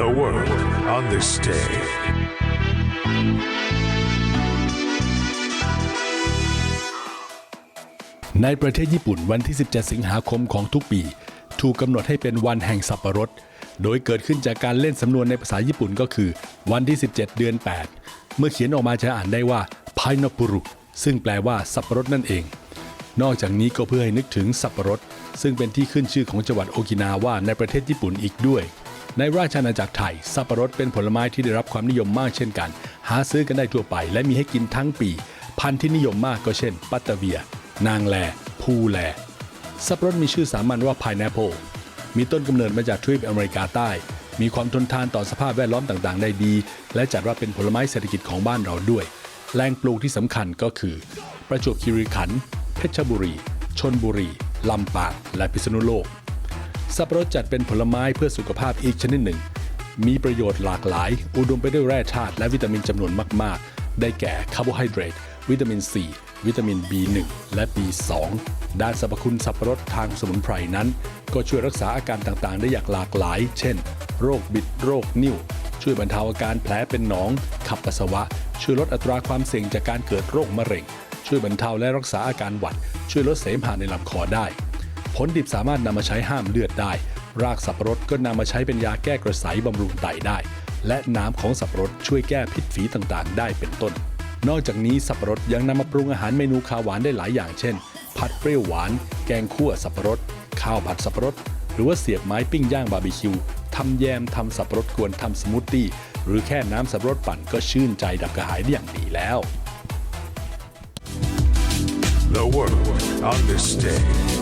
The world on this day. ในประเทศญี่ปุ่นวันที่ 17 สิงหาคมของทุกปี ถูกกำหนดให้เป็นวันแห่งสับปะรด โดยเกิดขึ้นจากการเล่นสำนวนในภาษาญี่ปุ่นก็คือ วันที่ 17 เดือน 8 เมื่อเขียนออกมาจะอ่านได้ว่า p i n a p u r u ซึ่งแปลว่าสับปะรดนั่นเอง นอกจากนี้ก็เพื่อให้นึกถึงสับปะรด ซึ่งเป็นที่ขึ้นชื่อของจังหวัดโอกินาว่าในประเทศญี่ปุ่นอีกด้วย ในราชอาณาจักรไทย สับปะรดเป็นผลไม้ที่ได้รับความนิยมมากเช่นกัน หาซื้อกันได้ทั่วไป และมีให้กินทั้งปี พันธุ์ที่นิยมมากก็เช่น ปัตตาเวีย นางแลพูแล สับปะรดมีชื่อสามัญว่า pineapple มีต้นกำเนิดมาจากทวีปอเมริกาใต้ มีความทนทานต่อสภาพแวดล้อมต่างๆ ได้ดี และจัดว่าเป็นผลไม้เศรษฐกิจของบ้านเราด้วย แหล่งปลูกที่สำคัญก็คือ ประจวบคีรีขันธ์เพชรบุรี ชนบุรีลำปางและพิษณุโลก สับปะรดจัดเป็นผลไม้เพื่อสุขภาพอีกชนิดหนึ่ง มีประโยชน์หลากหลาย อุดมไปด้วยแร่ธาตุและวิตามินจำนวนมาก ๆ ได้แก่คาร์โบไฮเดรตวิตามิน C วิตามิน B1 และ B2 ด้านสรรพคุณสับปะรดทางสมุนไพรนั้น ก็ช่วยรักษาอาการต่างๆ ได้อย่างหลากหลาย เช่น โรคบิดโรคนิ่ว ช่วยบรรเทาอาการแผลเป็นหนอง ขับปัสสาวะ ช่วยลดอัตราความเสี่ยงจากการเกิดโรคมะเร็ง ช่วยบรรเทาและรักษาอาการหวัด ช่วยลดเสมหะในลำคอได้ ผลดิบสามารถนำมาใช้ห้ามเลือดได้ รากสับปะรดก็นำมาใช้เป็นยาแก้กระสายบำรุงไตได้ และน้ำของสับปะรดช่วยแก้พิษฝีต่างๆ ได้เป็นต้น นอกจากนี้สับปะรดยังนำมาปรุงอาหารเมนูคาวหวานได้หลายอย่างเช่น ผัดเปรี้ยวหวาน แกงคั่วสับปะรด ข้าวผัดสับปะรด หรือว่าเสียบไม้ปิ้งย่างบาร์บีคิวทำแยมทำสับปะรดกวนทำสมูทตี้หรือแค่น้ำสับปะรดปั่นก็ชื่นใจดับกระหายได้อย่างดีแล้ว The world on